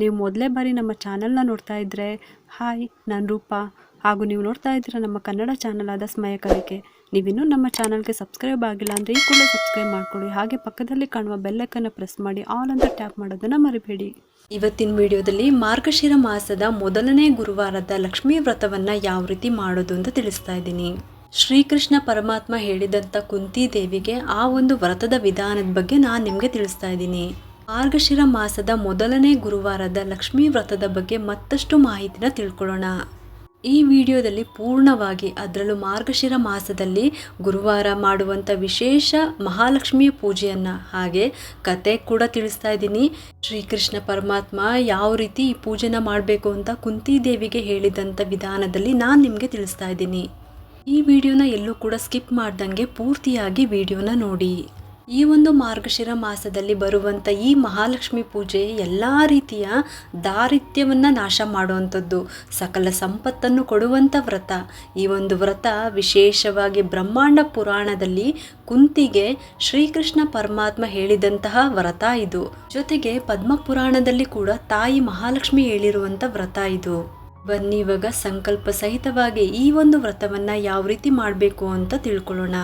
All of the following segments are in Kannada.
ನೀವು ಮೊದಲೇ ಬಾರಿ ನಮ್ಮ ಚಾನಲ್ನ ನೋಡ್ತಾ ಇದ್ದರೆ ಹಾಯ್, ನಾನು ರೂಪ. ಹಾಗೂ ನೀವು ನೋಡ್ತಾ ಇದ್ದೀರಾ ನಮ್ಮ ಕನ್ನಡ ಚಾನಲ್ ಆದ ಸ್ಮಯ ಕಲಿಕೆ ನೀವಿನ್ನೂ ನಮ್ಮ ಚಾನಲ್ಗೆ ಸಬ್ಸ್ಕ್ರೈಬ್ ಆಗಿಲ್ಲ ಅಂದರೆ ಈ ಕೂಡ ಸಬ್ಸ್ಕ್ರೈಬ್ ಮಾಡ್ಕೊಳ್ಳಿ. ಹಾಗೆ ಪಕ್ಕದಲ್ಲಿ ಕಾಣುವ ಬೆಲ್ಲಕ್ಕನ್ನು ಪ್ರೆಸ್ ಮಾಡಿ, ಆಲ್ ಅಂತ ಟ್ಯಾಪ್ ಮಾಡೋದನ್ನು ಮರಿಬೇಡಿ. ಇವತ್ತಿನ ವಿಡಿಯೋದಲ್ಲಿ ಮಾರ್ಗಶಿರ ಮಾಸದ ಮೊದಲನೇ ಗುರುವಾರದ ಲಕ್ಷ್ಮೀ ವ್ರತವನ್ನು ಯಾವ ರೀತಿ ಮಾಡೋದು ಅಂತ ತಿಳಿಸ್ತಾ ಇದ್ದೀನಿ. ಶ್ರೀಕೃಷ್ಣ ಪರಮಾತ್ಮ ಹೇಳಿದಂಥ ಕುಂತಿ ದೇವಿಗೆ ಆ ಒಂದು ವ್ರತದ ವಿಧಾನದ ಬಗ್ಗೆ ನಾನು ನಿಮಗೆ ತಿಳಿಸ್ತಾ ಇದ್ದೀನಿ. ಮಾರ್ಗಶಿರ ಮಾಸದ ಮೊದಲನೇ ಗುರುವಾರದ ಲಕ್ಷ್ಮೀ ವ್ರತದ ಬಗ್ಗೆ ಮತ್ತಷ್ಟು ಮಾಹಿತಿನ ತಿಳ್ಕೊಳ್ಳೋಣ. ಈ ವಿಡಿಯೋದಲ್ಲಿ ಪೂರ್ಣವಾಗಿ ಅದರಲ್ಲೂ ಮಾರ್ಗಶಿರ ಮಾಸದಲ್ಲಿ ಗುರುವಾರ ಮಾಡುವಂಥ ವಿಶೇಷ ಮಹಾಲಕ್ಷ್ಮಿಯ ಪೂಜೆಯನ್ನು ಹಾಗೆ ಕತೆ ಕೂಡ ತಿಳಿಸ್ತಾ ಇದ್ದೀನಿ. ಶ್ರೀಕೃಷ್ಣ ಪರಮಾತ್ಮ ಯಾವ ರೀತಿ ಈ ಪೂಜೆನ ಮಾಡಬೇಕು ಅಂತ ಕುಂತಿ ದೇವಿಗೆ ಹೇಳಿದಂಥ ವಿಧಾನದಲ್ಲಿ ನಾನು ನಿಮಗೆ ತಿಳಿಸ್ತಾ ಇದ್ದೀನಿ. ಈ ವಿಡಿಯೋನ ಎಲ್ಲೂ ಕೂಡ ಸ್ಕಿಪ್ ಮಾಡ್ದಂಗೆ ಪೂರ್ತಿಯಾಗಿ ವಿಡಿಯೋನ ನೋಡಿ. ಈ ಒಂದು ಮಾರ್ಗಶಿರ ಮಾಸದಲ್ಲಿ ಬರುವಂಥ ಈ ಮಹಾಲಕ್ಷ್ಮಿ ಪೂಜೆ ಎಲ್ಲ ರೀತಿಯ ದಾರಿದ್ರ್ಯವನ್ನು ನಾಶ ಮಾಡುವಂಥದ್ದು, ಸಕಲ ಸಂಪತ್ತನ್ನು ಕೊಡುವಂಥ ವ್ರತ. ಈ ಒಂದು ವ್ರತ ವಿಶೇಷವಾಗಿ ಬ್ರಹ್ಮಾಂಡ ಪುರಾಣದಲ್ಲಿ ಕುಂತಿಗೆ ಶ್ರೀಕೃಷ್ಣ ಪರಮಾತ್ಮ ಹೇಳಿದಂತಹ ವ್ರತ ಇದು. ಜೊತೆಗೆ ಪದ್ಮ ಪುರಾಣದಲ್ಲಿ ಕೂಡ ತಾಯಿ ಮಹಾಲಕ್ಷ್ಮಿ ಹೇಳಿರುವಂಥ ವ್ರತ ಇದು. ಬನ್ನಿ ಇವಾಗ ಸಂಕಲ್ಪ ಸಹಿತವಾಗಿ ಈ ಒಂದು ವ್ರತವನ್ನು ಯಾವ ರೀತಿ ಮಾಡಬೇಕು ಅಂತ ತಿಳ್ಕೊಳ್ಳೋಣ.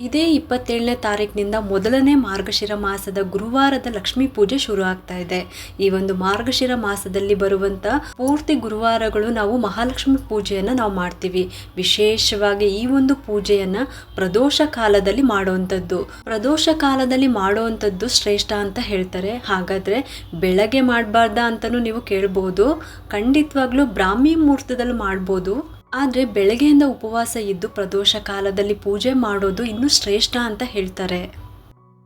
ಇದೇ ಇಪ್ಪತ್ತೇಳನೇ ತಾರೀಕಿನಿಂದ ಮೊದಲನೇ ಮಾರ್ಗಶಿರ ಮಾಸದ ಗುರುವಾರದ ಲಕ್ಷ್ಮೀ ಪೂಜೆ ಶುರು ಆಗ್ತಾ ಇದೆ. ಈ ಒಂದು ಮಾರ್ಗಶಿರ ಮಾಸದಲ್ಲಿ ಬರುವಂತ ಪೂರ್ತಿ ಗುರುವಾರಗಳು ನಾವು ಮಹಾಲಕ್ಷ್ಮಿ ಪೂಜೆಯನ್ನು ನಾವು ಮಾಡ್ತೀವಿ. ವಿಶೇಷವಾಗಿ ಈ ಒಂದು ಪೂಜೆಯನ್ನ ಪ್ರದೋಷ ಕಾಲದಲ್ಲಿ ಮಾಡುವಂಥದ್ದು. ಪ್ರದೋಷ ಕಾಲದಲ್ಲಿ ಮಾಡುವಂಥದ್ದು ಶ್ರೇಷ್ಠ ಅಂತ ಹೇಳ್ತಾರೆ. ಹಾಗಾದ್ರೆ ಬೆಳಗ್ಗೆ ಮಾಡಬಾರ್ದ ಅಂತಲೂ ನೀವು ಕೇಳ್ಬೋದು. ಖಂಡಿತವಾಗ್ಲೂ ಬ್ರಾಹ್ಮಿ ಮುಹೂರ್ತದಲ್ಲಿ ಮಾಡ್ಬೋದು. ಆದರೆ ಬೆಳಗ್ಗೆಯಿಂದ ಉಪವಾಸ ಇದ್ದು ಪ್ರದೋಷ ಕಾಲದಲ್ಲಿ ಪೂಜೆ ಮಾಡೋದು ಇನ್ನೂ ಶ್ರೇಷ್ಠ ಅಂತ ಹೇಳ್ತಾರೆ.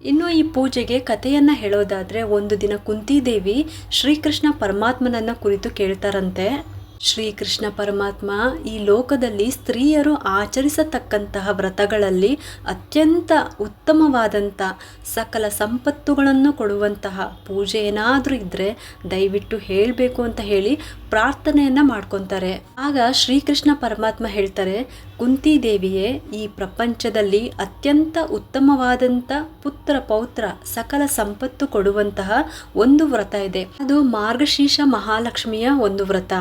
ಇನ್ನು ಈ ಪೂಜೆಗೆ ಕಥೆಯನ್ನ ಹೇಳೋದಾದರೆ ಒಂದು ದಿನ ಕುಂತಿದೇವಿ ಶ್ರೀಕೃಷ್ಣ ಪರಮಾತ್ಮನನ್ನ ಕುರಿತು ಕೇಳ್ತಾರಂತೆ. ಶ್ರೀಕೃಷ್ಣ ಪರಮಾತ್ಮ ಈ ಲೋಕದಲ್ಲಿ ಸ್ತ್ರೀಯರು ಆಚರಿಸತಕ್ಕಂತಹ ವ್ರತಗಳಲ್ಲಿ ಅತ್ಯಂತ ಉತ್ತಮವಾದಂಥ ಸಕಲ ಸಂಪತ್ತುಗಳನ್ನು ಕೊಡುವಂತಹ ಪೂಜೆ ಏನಾದರೂ ಇದ್ದರೆ ದಯವಿಟ್ಟು ಹೇಳಬೇಕು ಅಂತ ಹೇಳಿ ಪ್ರಾರ್ಥನೆಯನ್ನು ಮಾಡ್ಕೊತಾರೆ. ಆಗ ಶ್ರೀಕೃಷ್ಣ ಪರಮಾತ್ಮ ಹೇಳ್ತಾರೆ, ಕುಂತಿ ದೇವಿಯೇ, ಈ ಪ್ರಪಂಚದಲ್ಲಿ ಅತ್ಯಂತ ಉತ್ತಮವಾದಂಥ ಪುತ್ರ ಪೌತ್ರ ಸಕಲ ಸಂಪತ್ತು ಕೊಡುವಂತಹ ಒಂದು ವ್ರತ ಇದೆ. ಅದು ಮಾರ್ಗಶೀರ್ಷ ಮಹಾಲಕ್ಷ್ಮಿಯ ಒಂದು ವ್ರತ.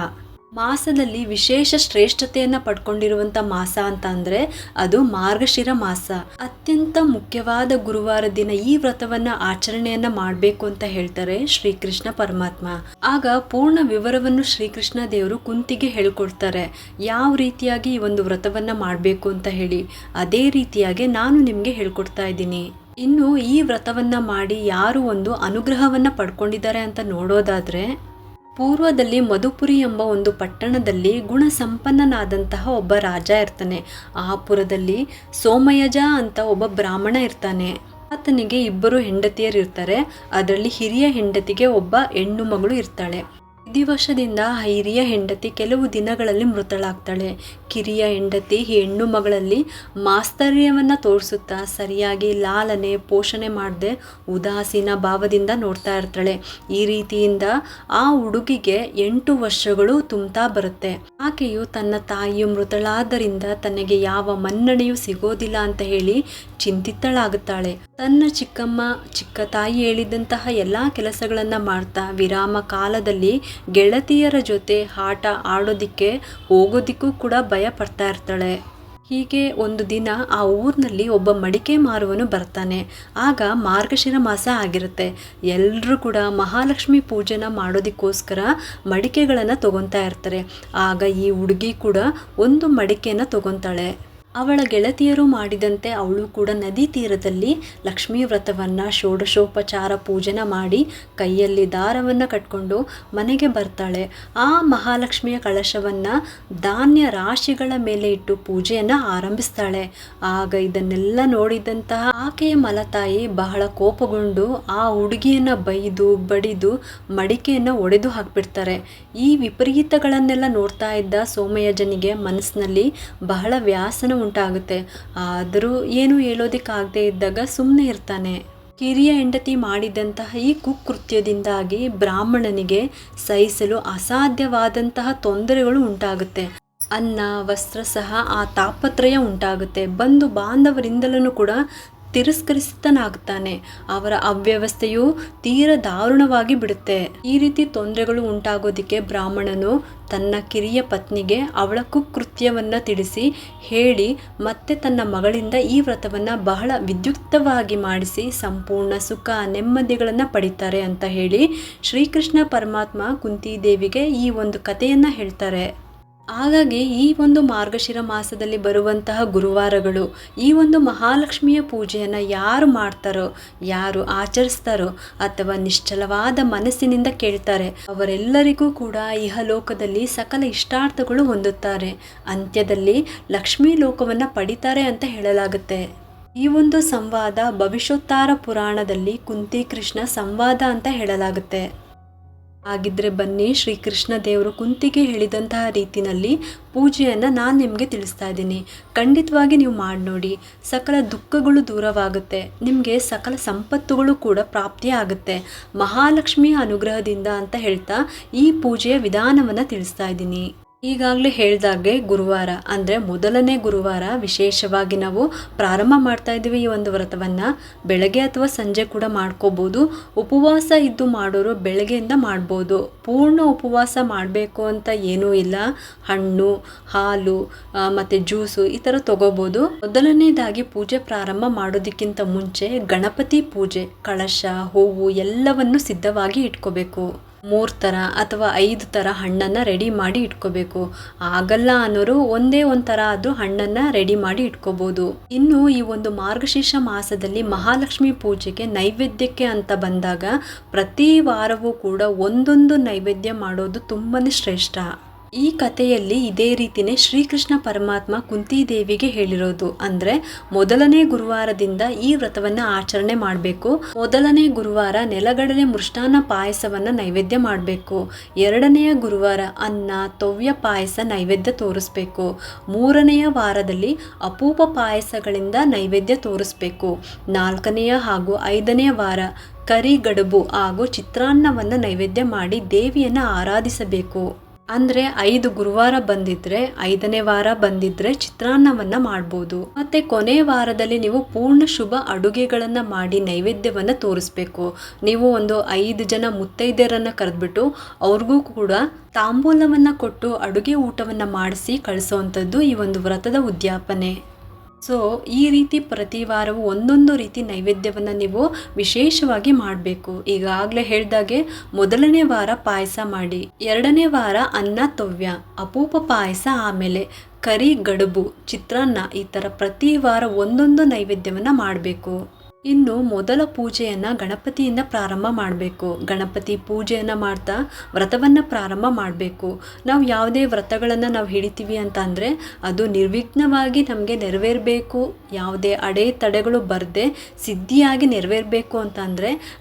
ಮಾಸದಲ್ಲಿ ವಿಶೇಷ ಶ್ರೇಷ್ಠತೆಯನ್ನು ಪಡ್ಕೊಂಡಿರುವಂಥ ಮಾಸ ಅಂತ ಅಂದರೆ ಅದು ಮಾರ್ಗಶಿರ ಮಾಸ. ಅತ್ಯಂತ ಮುಖ್ಯವಾದ ಗುರುವಾರ ದಿನ ಈ ವ್ರತವನ್ನು ಆಚರಣೆಯನ್ನು ಮಾಡಬೇಕು ಅಂತ ಹೇಳ್ತಾರೆ ಶ್ರೀಕೃಷ್ಣ ಪರಮಾತ್ಮ. ಆಗ ಪೂರ್ಣ ವಿವರವನ್ನು ಶ್ರೀಕೃಷ್ಣ ದೇವರು ಕುಂತಿಗೆ ಹೇಳ್ಕೊಡ್ತಾರೆ. ಯಾವ ರೀತಿಯಾಗಿ ಈ ಒಂದು ವ್ರತವನ್ನು ಮಾಡಬೇಕು ಅಂತ ಹೇಳಿ. ಅದೇ ರೀತಿಯಾಗಿ ನಾನು ನಿಮಗೆ ಹೇಳ್ಕೊಡ್ತಾ ಇದ್ದೀನಿ. ಇನ್ನು ಈ ವ್ರತವನ್ನ ಮಾಡಿ ಯಾರು ಒಂದು ಅನುಗ್ರಹವನ್ನ ಪಡ್ಕೊಂಡಿದ್ದಾರೆ ಅಂತ ನೋಡೋದಾದ್ರೆ ಪೂರ್ವದಲ್ಲಿ ಮಧುಪುರಿ ಎಂಬ ಒಂದು ಪಟ್ಟಣದಲ್ಲಿ ಗುಣಸಂಪನ್ನನಾದಂತಹ ಒಬ್ಬ ರಾಜ ಇರ್ತಾನೆ. ಆ ಪುರದಲ್ಲಿ ಸೋಮಯಜ ಅಂತ ಒಬ್ಬ ಬ್ರಾಹ್ಮಣ ಇರ್ತಾನೆ. ಆತನಿಗೆ ಇಬ್ಬರು ಹೆಂಡತಿಯರು ಇರ್ತಾರೆ ಅದರಲ್ಲಿ ಹಿರಿಯ ಹೆಂಡತಿಗೆ ಒಬ್ಬ ಹೆಣ್ಣು ಮಗಳು ಇರ್ತಾಳೆ. ವಿಧಿವಶದಿಂದ ಹಿರಿಯ ಹೆಂಡತಿ ಕೆಲವು ದಿನಗಳಲ್ಲಿ ಮೃತಳಾಗ್ತಾಳೆ. ಕಿರಿಯ ಹೆಂಡತಿ ಹೆಣ್ಣು ಮಗಳಲ್ಲಿ ಮಾಸ್ತರ್ಯವನ್ನು ತೋರಿಸುತ್ತಾ ಸರಿಯಾಗಿ ಲಾಲನೆ, ಪೋಷಣೆ ಮಾಡದೆ ಉದಾಸೀನ ಭಾವದಿಂದ ನೋಡ್ತಾ ಇರ್ತಾಳೆ. ಈ ರೀತಿಯಿಂದ ಆ ಹುಡುಗಿಗೆ ಎಂಟು ವರ್ಷಗಳು ತುಂಬ್ತಾ ಬರುತ್ತೆ. ಆಕೆಯು ತನ್ನ ತಾಯಿಯು ಮೃತಳಾದ್ದರಿಂದ ತನಗೆ ಯಾವ ಮನ್ನಣೆಯೂ ಸಿಗೋದಿಲ್ಲ ಅಂತ ಹೇಳಿ ಚಿಂತಿತಳಾಗುತ್ತಾಳೆ. ತನ್ನ ಚಿಕ್ಕಮ್ಮ, ಚಿಕ್ಕ ತಾಯಿ ಹೇಳಿದಂತಹ ಎಲ್ಲ ಕೆಲಸಗಳನ್ನು ಮಾಡ್ತಾ ವಿರಾಮ ಕಾಲದಲ್ಲಿ ಗೆಳತಿಯರ ಜೊತೆ ಆಟ ಆಡೋದಿಕ್ಕೆ ಹೋಗೋದಿಕ್ಕೂ ಕೂಡ ಭಯ ಪಡ್ತಾ ಇರ್ತಾಳೆ. ಹೀಗೆ ಒಂದು ದಿನ ಆ ಊರಿನಲ್ಲಿ ಒಬ್ಬ ಮಡಿಕೆ ಮಾರುವನು ಬರ್ತಾನೆ. ಆಗ ಮಾರ್ಗಶಿರ ಮಾಸ ಆಗಿರುತ್ತೆ. ಎಲ್ಲರೂ ಕೂಡ ಮಹಾಲಕ್ಷ್ಮಿ ಪೂಜೆನ ಮಾಡೋದಕ್ಕೋಸ್ಕರ ಮಡಿಕೆಗಳನ್ನು ತಗೊತಾ ಇರ್ತಾರೆ. ಆಗ ಈ ಹುಡುಗಿ ಕೂಡ ಒಂದು ಮಡಿಕೆಯನ್ನು ತಗೊತಾಳೆ. ಅವಳ ಗೆಳತಿಯರು ಮಾಡಿದಂತೆ ಅವಳು ಕೂಡ ನದಿ ತೀರದಲ್ಲಿ ಲಕ್ಷ್ಮೀ ವ್ರತವನ್ನು ಷೋಡಶೋಪಚಾರ ಪೂಜನ ಮಾಡಿ ಕೈಯಲ್ಲಿ ದಾರವನ್ನು ಕಟ್ಕೊಂಡು ಮನೆಗೆ ಬರ್ತಾಳೆ. ಆ ಮಹಾಲಕ್ಷ್ಮಿಯ ಕಳಶವನ್ನು ಧಾನ್ಯ ರಾಶಿಗಳ ಮೇಲೆ ಇಟ್ಟು ಪೂಜೆಯನ್ನು ಆರಂಭಿಸ್ತಾಳೆ. ಆಗ ಇದನ್ನೆಲ್ಲ ನೋಡಿದಂತಹ ಆಕೆಯ ಮಲತಾಯಿ ಬಹಳ ಕೋಪಗೊಂಡು ಆ ಹುಡುಗಿಯನ್ನು ಬೈದು, ಬಡಿದು, ಮಡಿಕೆಯನ್ನು ಒಡೆದು ಹಾಕ್ಬಿಡ್ತಾರೆ. ಈ ವಿಪರೀತಗಳನ್ನೆಲ್ಲ ನೋಡ್ತಾ ಇದ್ದ ಸೋಮಯಜನಿಗೆ ಮನಸ್ಸಿನಲ್ಲಿ ಬಹಳ ವ್ಯಾಸನ ಉಂಟಾಗುತ್ತೆ. ಆದರೂ ಏನು ಹೇಳೋದಕ್ಕಾಗದೇ ಇದ್ದಾಗ ಸುಮ್ಮನೆ ಇರ್ತಾನೆ. ಕಿರಿಯ ಹೆಂಡತಿ ಮಾಡಿದಂತಹ ಈ ಕುಕೃತ್ಯದಿಂದಾಗಿ ಬ್ರಾಹ್ಮಣನಿಗೆ ಸಹಿಸಲು ಅಸಾಧ್ಯವಾದಂತಹ ತೊಂದರೆಗಳು ಉಂಟಾಗುತ್ತೆ. ಅನ್ನ, ವಸ್ತ್ರ ಸಹ ಆ ತಾಪತ್ರಯ ಉಂಟಾಗುತ್ತೆ. ಬಂಧು ಬಾಂಧವರಿಂದಲೂ ಕೂಡ ತಿರಸ್ಕರಿಸಿತನಾಗ್ತಾನೆ. ಅವರ ಅವ್ಯವಸ್ಥೆಯು ತೀರ ದಾರುಣವಾಗಿ ಬಿಡುತ್ತೆ. ಈ ರೀತಿ ತೊಂದರೆಗಳು ಉಂಟಾಗೋದಿಕ್ಕೆ ಬ್ರಾಹ್ಮಣನು ತನ್ನ ಕಿರಿಯ ಪತ್ನಿಗೆ ಅವಳ ಕುಕೃತ್ಯವನ್ನ ತಿಳಿಸಿ ಹೇಳಿ, ಮತ್ತೆ ತನ್ನ ಮಗಳಿಂದ ಈ ವ್ರತವನ್ನು ಬಹಳ ವಿದ್ಯುಕ್ತವಾಗಿ ಮಾಡಿಸಿ ಸಂಪೂರ್ಣ ಸುಖ ನೆಮ್ಮದಿಗಳನ್ನು ಪಡಿತಾರೆ ಅಂತ ಹೇಳಿ ಶ್ರೀಕೃಷ್ಣ ಪರಮಾತ್ಮ ಕುಂತಿದೇವಿಗೆ ಈ ಒಂದು ಕಥೆಯನ್ನು ಹೇಳ್ತಾರೆ. ಹಾಗಾಗಿ ಈ ಒಂದು ಮಾರ್ಗಶಿರ ಮಾಸದಲ್ಲಿ ಬರುವಂತಹ ಗುರುವಾರಗಳು, ಈ ಒಂದು ಮಹಾಲಕ್ಷ್ಮಿಯ ಪೂಜೆಯನ್ನು ಯಾರು ಮಾಡ್ತಾರೋ, ಯಾರು ಆಚರಿಸ್ತಾರೋ ಅಥವಾ ನಿಶ್ಚಲವಾದ ಮನಸ್ಸಿನಿಂದ ಕೇಳ್ತಾರೆ, ಅವರೆಲ್ಲರಿಗೂ ಕೂಡ ಇಹಲೋಕದಲ್ಲಿ ಸಕಲ ಇಷ್ಟಾರ್ಥಗಳು ಹೊಂದುತ್ತಾರೆ. ಅಂತ್ಯದಲ್ಲಿ ಲಕ್ಷ್ಮೀ ಲೋಕವನ್ನು ಪಡಿತಾರೆ ಅಂತ ಹೇಳಲಾಗುತ್ತೆ. ಈ ಒಂದು ಸಂವಾದ ಭವಿಷ್ಯೋತ್ತಾರ ಪುರಾಣದಲ್ಲಿ ಕುಂತಿ ಕೃಷ್ಣ ಸಂವಾದ ಅಂತ ಹೇಳಲಾಗುತ್ತೆ. ಹಾಗಿದ್ರೆ ಬನ್ನಿ, ಶ್ರೀಕೃಷ್ಣ ದೇವರು ಕುಂತಿಗೆ ಹೇಳಿದಂತಹ ರೀತಿನಲ್ಲಿ ಪೂಜೆಯನ್ನು ನಾನು ನಿಮಗೆ ತಿಳಿಸ್ತಾ ಇದ್ದೀನಿ. ಖಂಡಿತವಾಗಿ ನೀವು ಮಾಡಿ ನೋಡಿ. ಸಕಲ ದುಃಖಗಳು ದೂರವಾಗುತ್ತೆ. ನಿಮಗೆ ಸಕಲ ಸಂಪತ್ತುಗಳು ಕೂಡ ಪ್ರಾಪ್ತಿಯಾಗುತ್ತೆ ಮಹಾಲಕ್ಷ್ಮಿಯ ಅನುಗ್ರಹದಿಂದ ಅಂತ ಹೇಳ್ತಾ ಈ ಪೂಜೆಯ ವಿಧಾನವನ್ನು ತಿಳಿಸ್ತಾ ಇದ್ದೀನಿ. ಈಗಾಗಲೇ ಹೇಳ್ದಾಗೆ ಗುರುವಾರ, ಅಂದರೆ ಮೊದಲನೇ ಗುರುವಾರ ವಿಶೇಷವಾಗಿ ನಾವು ಪ್ರಾರಂಭ ಮಾಡ್ತಾ ಇದ್ದೀವಿ ಈ ಒಂದು ವ್ರತವನ್ನು. ಬೆಳಗ್ಗೆ ಅಥವಾ ಸಂಜೆ ಕೂಡ ಮಾಡ್ಕೋಬೋದು. ಉಪವಾಸ ಇದ್ದು ಮಾಡೋರು ಬೆಳಗ್ಗೆಯಿಂದ ಮಾಡ್ಬೋದು. ಪೂರ್ಣ ಉಪವಾಸ ಮಾಡಬೇಕು ಅಂತ ಏನೂ ಇಲ್ಲ. ಹಣ್ಣು, ಹಾಲು ಮತ್ತು ಜ್ಯೂಸು ಈ ಥರ ತಗೋಬೋದು. ಮೊದಲನೇದಾಗಿ ಪೂಜೆ ಪ್ರಾರಂಭ ಮಾಡೋದಕ್ಕಿಂತ ಮುಂಚೆ ಗಣಪತಿ ಪೂಜೆ, ಕಳಶ, ಹೂವು ಎಲ್ಲವನ್ನು ಸಿದ್ಧವಾಗಿ ಇಟ್ಕೋಬೇಕು. ಮೂರು ಥರ ಅಥವಾ ಐದು ಥರ ಹಣ್ಣನ್ನು ರೆಡಿ ಮಾಡಿ ಇಟ್ಕೋಬೇಕು. ಆಗಲ್ಲ ಅನ್ನೋರು ಒಂದೇ ಒಂದು ಥರ ಆದರೂ ಹಣ್ಣನ್ನು ರೆಡಿ ಮಾಡಿ ಇಟ್ಕೋಬೋದು. ಇನ್ನು ಈ ಒಂದು ಮಾರ್ಗಶೀರ್ಷ ಮಾಸದಲ್ಲಿ ಮಹಾಲಕ್ಷ್ಮಿ ಪೂಜೆಗೆ ನೈವೇದ್ಯಕ್ಕೆ ಅಂತ ಬಂದಾಗ ಪ್ರತಿ ವಾರವೂ ಕೂಡ ಒಂದೊಂದು ನೈವೇದ್ಯ ಮಾಡೋದು ತುಂಬಾ ಶ್ರೇಷ್ಠ. ಈ ಕಥೆಯಲ್ಲಿ ಇದೇ ರೀತಿನೇ ಶ್ರೀಕೃಷ್ಣ ಪರಮಾತ್ಮ ಕುಂತಿದೇವಿಗೆ ಹೇಳಿರೋದು. ಅಂದ್ರೆ ಮೊದಲನೇ ಗುರುವಾರದಿಂದ ಈ ವ್ರತವನ್ನ ಆಚರಣೆ ಮಾಡಬೇಕು. ಮೊದಲನೇ ಗುರುವಾರ ನೆಲಗಡಲೆ ಮೃಷ್ಟಾನ್ನ ಪಾಯಸವನ್ನ ನೈವೇದ್ಯ ಮಾಡಬೇಕು. ಎರಡನೆಯ ಗುರುವಾರ ಅನ್ನ, ತೊವ್ಯ ಪಾಯಸ ನೈವೇದ್ಯ ತೋರಿಸ್ಬೇಕು. ಮೂರನೆಯ ವಾರದಲ್ಲಿ ಅಪೂಪ ಪಾಯಸಗಳಿಂದ ನೈವೇದ್ಯ ತೋರಿಸ್ಬೇಕು. ನಾಲ್ಕನೆಯ ಹಾಗೂ ಐದನೆಯ ವಾರ ಕರಿಗಡುಬು ಹಾಗೂ ಚಿತ್ರಾನ್ನವನ್ನು ನೈವೇದ್ಯ ಮಾಡಿ ದೇವಿಯನ್ನು ಆರಾಧಿಸಬೇಕು. ಅಂದ್ರೆ ಐದು ಗುರುವಾರ ಬಂದಿದ್ರೆ, ಐದನೇ ವಾರ ಬಂದಿದ್ರೆ ಚಿತ್ರಾನ್ನವನ್ನು ಮಾಡ್ಬೋದು. ಮತ್ತೆ ಕೊನೆ ವಾರದಲ್ಲಿ ನೀವು ಪೂರ್ಣ ಶುಭ ಅಡುಗೆಗಳನ್ನು ಮಾಡಿ ನೈವೇದ್ಯವನ್ನ ತೋರಿಸ್ಬೇಕು. ನೀವು ಒಂದು ಐದು ಜನ ಮುತ್ತೈದೆಯರನ್ನು ಕರೆದ್ಬಿಟ್ಟು ಅವ್ರಿಗೂ ಕೂಡ ತಾಂಬೂಲವನ್ನ ಕೊಟ್ಟು ಅಡುಗೆ ಊಟವನ್ನ ಮಾಡಿಸಿ ಕಳಿಸೋವಂಥದ್ದು ಈ ಒಂದು ವ್ರತದ ಉದ್ಯಾಪನೆ. ಸೊ, ಈ ರೀತಿ ಪ್ರತಿ ವಾರವೂ ಒಂದೊಂದು ರೀತಿ ನೈವೇದ್ಯವನ್ನು ನೀವು ವಿಶೇಷವಾಗಿ ಮಾಡಬೇಕು. ಈಗಾಗಲೇ ಹೇಳ್ದಾಗೆ, ಮೊದಲನೇ ವಾರ ಪಾಯಸ ಮಾಡಿ, ಎರಡನೇ ವಾರ ಅನ್ನ ತೊವ್ಯ, ಅಪೂಪ ಪಾಯಸ ಆಮೇಲೆ ಕರಿ ಗಡುಬು, ಚಿತ್ರಾನ್ನ ಈ ಥರ ಪ್ರತಿ ವಾರ ಒಂದೊಂದು ನೈವೇದ್ಯವನ್ನು ಮಾಡಬೇಕು. ಇನ್ನು ಮೊದಲ ಪೂಜೆಯನ್ನು ಗಣಪತಿಯಿಂದ ಪ್ರಾರಂಭ ಮಾಡಬೇಕು. ಗಣಪತಿ ಪೂಜೆಯನ್ನು ಮಾಡ್ತಾ ವ್ರತವನ್ನು ಪ್ರಾರಂಭ ಮಾಡಬೇಕು. ನಾವು ಯಾವುದೇ ವ್ರತಗಳನ್ನು ನಾವು ಹಿಡಿತೀವಿ ಅಂತ ಅದು ನಿರ್ವಿಘ್ನವಾಗಿ ನಮಗೆ ನೆರವೇರಬೇಕು. ಯಾವುದೇ ಅಡೆ ತಡೆಗಳು ಬರದೆ ಸಿದ್ಧಿಯಾಗಿ ನೆರವೇರಬೇಕು ಅಂತ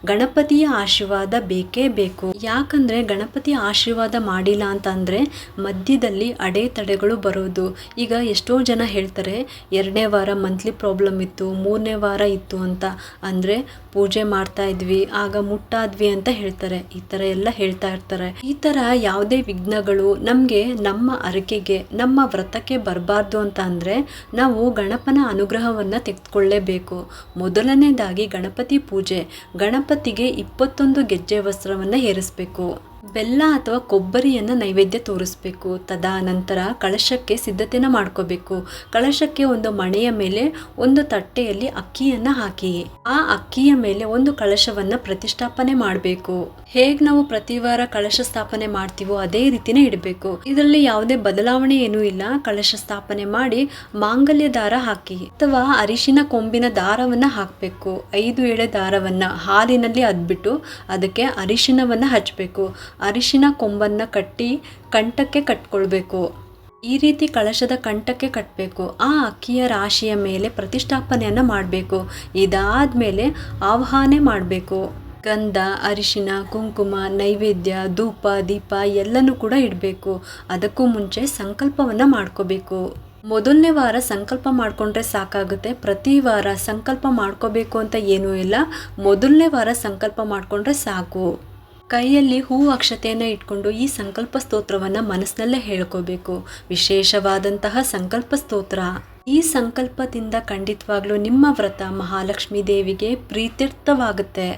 ಗಣಪತಿಯ ಆಶೀರ್ವಾದ ಬೇಕೇ ಬೇಕು. ಯಾಕಂದರೆ ಗಣಪತಿ ಆಶೀರ್ವಾದ ಮಾಡಿಲ್ಲ ಅಂತಂದರೆ ಮಧ್ಯದಲ್ಲಿ ಅಡೆ ತಡೆಗಳು ಬರೋದು. ಈಗ ಎಷ್ಟೋ ಜನ ಹೇಳ್ತಾರೆ, ಎರಡನೇ ವಾರ ಮಂತ್ಲಿ ಪ್ರಾಬ್ಲಮ್ ಇತ್ತು, ಮೂರನೇ ವಾರ ಇತ್ತು ಅಂತ. ಅಂದರೆ ಪೂಜೆ ಮಾಡ್ತಾ ಇದ್ವಿ, ಆಗ ಮುಟ್ಟಾದ್ವಿ ಅಂತ ಹೇಳ್ತಾರೆ. ಈ ಥರ ಎಲ್ಲ ಹೇಳ್ತಾ ಇರ್ತಾರೆ. ಈ ಥರ ಯಾವುದೇ ವಿಘ್ನಗಳು ನಮಗೆ ನಮ್ಮ ಅರಿಕೆಗೆ, ನಮ್ಮ ವ್ರತಕ್ಕೆ ಬರಬಾರ್ದು ಅಂತ ಅಂದರೆ ನಾವು ಗಣಪನ ಅನುಗ್ರಹವನ್ನು ತೆಗೆದುಕೊಳ್ಳೇಬೇಕು. ಮೊದಲನೇದಾಗಿ ಗಣಪತಿ ಪೂಜೆ, ಗಣಪತಿಗೆ ಇಪ್ಪತ್ತೊಂದು ಗೆಜ್ಜೆ ವಸ್ತ್ರವನ್ನು ಹೇರಿಸ್ಬೇಕು ಬೆಲ್ಲ ಅಥವಾ ಕೊಬ್ಬರಿಯನ್ನು ನೈವೇದ್ಯ ತೋರಿಸ್ಬೇಕು. ತದನಂತರ ಕಳಶಕ್ಕೆ ಸಿದ್ಧತೆನ ಮಾಡ್ಕೋಬೇಕು. ಕಳಶಕ್ಕೆ ಒಂದು ಮಣೆಯ ಮೇಲೆ ಒಂದು ತಟ್ಟೆಯಲ್ಲಿ ಅಕ್ಕಿಯನ್ನು ಹಾಕಿ. ಆ ಅಕ್ಕಿಯ ಮೇಲೆ ಒಂದು ಕಳಶವನ್ನು ಪ್ರತಿಷ್ಠಾಪನೆ ಮಾಡಬೇಕು. ಹೇಗೆ ನಾವು ಪ್ರತಿ ವಾರ ಕಳಶ ಸ್ಥಾಪನೆ ಮಾಡ್ತೀವೋ ಅದೇ ರೀತಿನೇ ಇಡಬೇಕು. ಇದರಲ್ಲಿ ಯಾವುದೇ ಬದಲಾವಣೆ ಏನೂ ಇಲ್ಲ. ಕಳಶ ಸ್ಥಾಪನೆ ಮಾಡಿ ಮಾಂಗಲ್ಯ ದಾರ ಹಾಕಿ ಅಥವಾ ಅರಿಶಿನ ಕೊಂಬಿನ ದಾರವನ್ನು ಹಾಕಬೇಕು. ಐದು ಎಳೆ ದಾರವನ್ನು ಹಾಲಿನಲ್ಲಿ ಅದ್ಬಿಟ್ಟು ಅದಕ್ಕೆ ಅರಿಶಿನವನ್ನು ಹಚ್ಚಬೇಕು ಅರಿಶಿನ ಕೊಂಬನ್ನು ಕಟ್ಟಿ ಕಂಠಕ್ಕೆ ಕಟ್ಕೊಳ್ಬೇಕು. ಈ ರೀತಿ ಕಳಶದ ಕಂಠಕ್ಕೆ ಕಟ್ಟಬೇಕು ಆ ಅಕ್ಕಿಯ ರಾಶಿಯ ಮೇಲೆ ಪ್ರತಿಷ್ಠಾಪನೆಯನ್ನು ಮಾಡಬೇಕು. ಇದಾದ ಮೇಲೆ ಆವಾಹನೆ ಮಾಡಬೇಕು. ಗಂಧ, ಅರಿಶಿನ, ಕುಂಕುಮ, ನೈವೇದ್ಯ, ಧೂಪ, ದೀಪ ಎಲ್ಲನೂ ಕೂಡ ಇಡಬೇಕು. ಅದಕ್ಕೂ ಮುಂಚೆ ಸಂಕಲ್ಪವನ್ನು ಮಾಡ್ಕೋಬೇಕು. ಮೊದಲನೇ ವಾರ ಸಂಕಲ್ಪ ಮಾಡಿಕೊಂಡ್ರೆ ಸಾಕಾಗುತ್ತೆ. ಪ್ರತಿ ವಾರ ಸಂಕಲ್ಪ ಮಾಡ್ಕೋಬೇಕು ಅಂತ ಏನೂ ಇಲ್ಲ. ಮೊದಲನೇ ವಾರ ಸಂಕಲ್ಪ ಮಾಡಿಕೊಂಡ್ರೆ ಸಾಕು. ಕೈಯಲ್ಲಿ ಹೂ ಅಕ್ಷತೆಯನ್ನು ಇಟ್ಕೊಂಡು ಈ ಸಂಕಲ್ಪ ಸ್ತೋತ್ರವನ್ನು ಮನಸ್ಸಿನಲ್ಲೇ ಹೇಳ್ಕೋಬೇಕು. ವಿಶೇಷವಾದಂತಹ ಸಂಕಲ್ಪ ಸ್ತೋತ್ರ. ಈ ಸಂಕಲ್ಪದಿಂದ ಖಂಡಿತವಾಗ್ಲೂ ನಿಮ್ಮ ವ್ರತ ಮಹಾಲಕ್ಷ್ಮೀ ದೇವಿಗೆ ಪ್ರೀತ್ಯರ್ಥವಾಗುತ್ತೆ.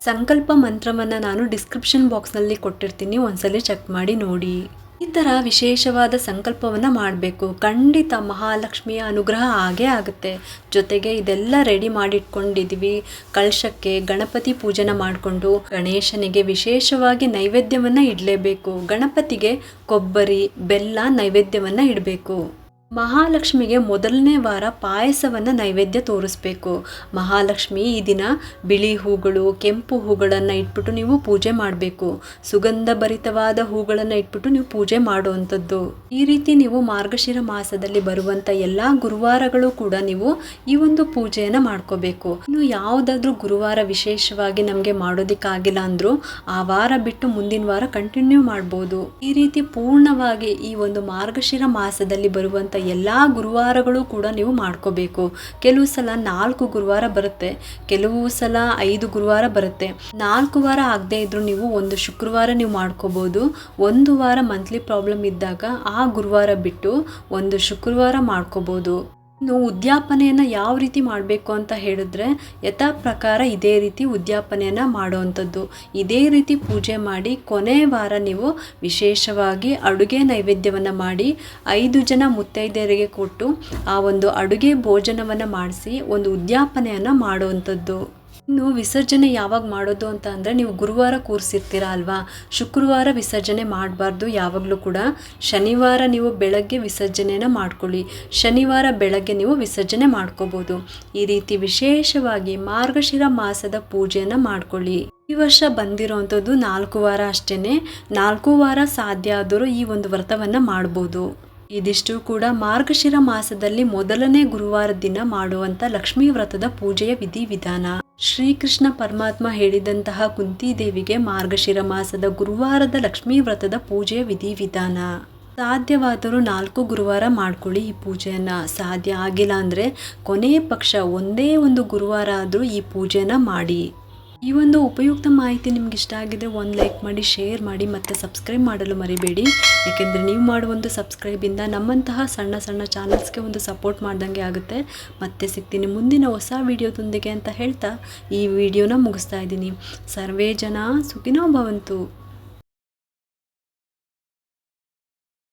ಸಂಕಲ್ಪ ಮಂತ್ರವನ್ನು ನಾನು ಡಿಸ್ಕ್ರಿಪ್ಷನ್ ಬಾಕ್ಸ್ನಲ್ಲಿ ಕೊಟ್ಟಿರ್ತೀನಿ, ಒಂದ್ಸಲಿ ಚೆಕ್ ಮಾಡಿ ನೋಡಿ. ಈ ಥರ ವಿಶೇಷವಾದ ಸಂಕಲ್ಪವನ್ನು ಮಾಡಬೇಕು. ಖಂಡಿತ ಮಹಾಲಕ್ಷ್ಮಿಯ ಅನುಗ್ರಹ ಆಗೇ ಆಗುತ್ತೆ. ಜೊತೆಗೆ ಇದೆಲ್ಲ ರೆಡಿ ಮಾಡಿಟ್ಕೊಂಡಿದ್ವಿ. ಕಳಶಕ್ಕೆ ಗಣಪತಿ ಪೂಜನ ಮಾಡಿಕೊಂಡು ಗಣೇಶನಿಗೆ ವಿಶೇಷವಾಗಿ ನೈವೇದ್ಯವನ್ನು ಇಡಲೇಬೇಕು. ಗಣಪತಿಗೆ ಕೊಬ್ಬರಿ, ಬೆಲ್ಲ ನೈವೇದ್ಯವನ್ನು ಇಡಬೇಕು. ಮಹಾಲಕ್ಷ್ಮಿಗೆ ಮೊದಲನೇ ವಾರ ಪಾಯಸವನ್ನು ನೈವೇದ್ಯ ತೋರಿಸ್ಬೇಕು. ಮಹಾಲಕ್ಷ್ಮಿ ಈ ದಿನ ಬಿಳಿ ಹೂಗಳು, ಕೆಂಪು ಹೂಗಳನ್ನು ಇಟ್ಬಿಟ್ಟು ನೀವು ಪೂಜೆ ಮಾಡಬೇಕು. ಸುಗಂಧ ಭರಿತವಾದ ಹೂಗಳನ್ನು ಇಟ್ಬಿಟ್ಟು ನೀವು ಪೂಜೆ ಮಾಡುವಂಥದ್ದು. ಈ ರೀತಿ ನೀವು ಮಾರ್ಗಶಿರ ಮಾಸದಲ್ಲಿ ಬರುವಂಥ ಎಲ್ಲ ಗುರುವಾರಗಳು ಕೂಡ ನೀವು ಈ ಒಂದು ಪೂಜೆಯನ್ನು ಮಾಡ್ಕೋಬೇಕು. ಇನ್ನು ಯಾವುದಾದ್ರೂ ಗುರುವಾರ ವಿಶೇಷವಾಗಿ ನಮಗೆ ಮಾಡೋದಕ್ಕಾಗಿಲ್ಲ ಅಂದರೂ ಆ ವಾರ ಬಿಟ್ಟು ಮುಂದಿನ ವಾರ ಕಂಟಿನ್ಯೂ ಮಾಡ್ಬೋದು. ಈ ರೀತಿ ಪೂರ್ಣವಾಗಿ ಈ ಒಂದು ಮಾರ್ಗಶಿರ ಮಾಸದಲ್ಲಿ ಬರುವಂಥ ಎಲ್ಲ ಗುರುವಾರಗಳು ಕೂಡ ನೀವು ಮಾಡ್ಕೋಬೇಕು. ಕೆಲವು ಸಲ ನಾಲ್ಕು ಗುರುವಾರ ಬರುತ್ತೆ, ಕೆಲವು ಸಲ ಐದು ಗುರುವಾರ ಬರುತ್ತೆ. ನಾಲ್ಕು ವಾರ ಆಗದೆ ಇದ್ದರೂ ನೀವು ಒಂದು ಶುಕ್ರವಾರ ನೀವು ಮಾಡ್ಕೋಬೋದು. ಒಂದು ವಾರ ಮಂತ್ಲಿ ಪ್ರಾಬ್ಲಮ್ ಇದ್ದಾಗ ಆ ಗುರುವಾರ ಬಿಟ್ಟು ಒಂದು ಶುಕ್ರವಾರ ಮಾಡ್ಕೋಬೋದು. ಇನ್ನು ಉದ್ಯಾಪನೆಯನ್ನು ಯಾವ ರೀತಿ ಮಾಡಬೇಕು ಅಂತ ಹೇಳಿದ್ರೆ ಯಥಾ ಪ್ರಕಾರ ಇದೇ ರೀತಿ ಉದ್ಯಾಪನೆಯನ್ನು ಮಾಡುವಂಥದ್ದು ಇದೇ ರೀತಿ ಪೂಜೆ ಮಾಡಿ ಕೊನೆ ವಾರ ನೀವು ವಿಶೇಷವಾಗಿ ಅಡುಗೆ ನೈವೇದ್ಯವನ್ನು ಮಾಡಿ ಐದು ಜನ ಮುತ್ತೈದೆಯರಿಗೆ ಕೊಟ್ಟು ಆ ಒಂದು ಅಡುಗೆ ಭೋಜನವನ್ನು ಮಾಡಿಸಿ ಒಂದು ಉದ್ಯಾಪನೆಯನ್ನು ಮಾಡುವಂಥದ್ದು ಇನ್ನು ವಿಸರ್ಜನೆ ಯಾವಾಗ ಮಾಡೋದು ಅಂತ ಅಂದರೆ ನೀವು ಗುರುವಾರ ಕೂರಿಸಿರ್ತೀರ ಅಲ್ವಾ? ಶುಕ್ರವಾರ ವಿಸರ್ಜನೆ ಮಾಡಬಾರ್ದು, ಯಾವಾಗಲೂ ಕೂಡ. ಶನಿವಾರ ನೀವು ಬೆಳಗ್ಗೆ ವಿಸರ್ಜನೆಯನ್ನು ಮಾಡ್ಕೊಳ್ಳಿ. ಶನಿವಾರ ಬೆಳಗ್ಗೆ ನೀವು ವಿಸರ್ಜನೆ ಮಾಡ್ಕೋಬೋದು. ಈ ರೀತಿ ವಿಶೇಷವಾಗಿ ಮಾರ್ಗಶಿರ ಮಾಸದ ಪೂಜೆಯನ್ನು ಮಾಡ್ಕೊಳ್ಳಿ. ಈ ವರ್ಷ ಬಂದಿರೋವಂಥದ್ದು ನಾಲ್ಕು ವಾರ ಅಷ್ಟೇ ನಾಲ್ಕು ವಾರ ಸಾಧ್ಯ ಆದರೂ ಈ ಒಂದು ವ್ರತವನ್ನು ಮಾಡ್ಬೋದು. ಇದಿಷ್ಟು ಕೂಡ ಮಾರ್ಗಶಿರ ಮಾಸದಲ್ಲಿ ಮೊದಲನೇ ಗುರುವಾರ ದಿನ ಮಾಡುವಂಥ ಲಕ್ಷ್ಮೀ ವ್ರತದ ಪೂಜೆಯ ವಿಧಿವಿಧಾನ. ಶ್ರೀಕೃಷ್ಣ ಪರಮಾತ್ಮ ಹೇಳಿದಂತಹ ಕುಂತಿ ದೇವಿಗೆ ಮಾರ್ಗಶಿರ ಮಾಸದ ಗುರುವಾರದ ಲಕ್ಷ್ಮೀ ವ್ರತದ ಪೂಜೆಯ ವಿಧಿವಿಧಾನ. ಸಾಧ್ಯವಾದರೂ ನಾಲ್ಕು ಗುರುವಾರ ಮಾಡ್ಕೊಳ್ಳಿ ಈ ಪೂಜೆಯನ್ನು. ಸಾಧ್ಯ ಆಗಿಲ್ಲ ಅಂದರೆ ಕೊನೆಯ ಪಕ್ಷ ಒಂದೇ ಒಂದು ಗುರುವಾರ ಆದರೂ ಈ ಪೂಜೆನ ಮಾಡಿ. ಈ ಒಂದು ಉಪಯುಕ್ತ ಮಾಹಿತಿ ನಿಮ್ಗೆ ಇಷ್ಟ ಆಗಿದೆ ಒಂದು ಲೈಕ್ ಮಾಡಿ, ಶೇರ್ ಮಾಡಿ ಮತ್ತು ಸಬ್ಸ್ಕ್ರೈಬ್ ಮಾಡಲು ಮರಿಬೇಡಿ. ಏಕೆಂದರೆ ನೀವು ಮಾಡುವ ಒಂದು ಸಬ್ಸ್ಕ್ರೈಬಿಂದ ನಮ್ಮಂತಹ ಸಣ್ಣ ಸಣ್ಣ ಚಾನಲ್ಸ್ಗೆ ಒಂದು ಸಪೋರ್ಟ್ ಮಾಡ್ದಂಗೆ ಆಗುತ್ತೆ. ಮತ್ತೆ ಸಿಗ್ತೀನಿ ಮುಂದಿನ ಹೊಸ ವಿಡಿಯೋದೊಂದಿಗೆ ಅಂತ ಹೇಳ್ತಾ ಈ ವಿಡಿಯೋನ ಮುಗಿಸ್ತಾ ಇದ್ದೀನಿ. ಸರ್ವೇ ಜನ ಸುಖಿನೋ ಭವಂತು.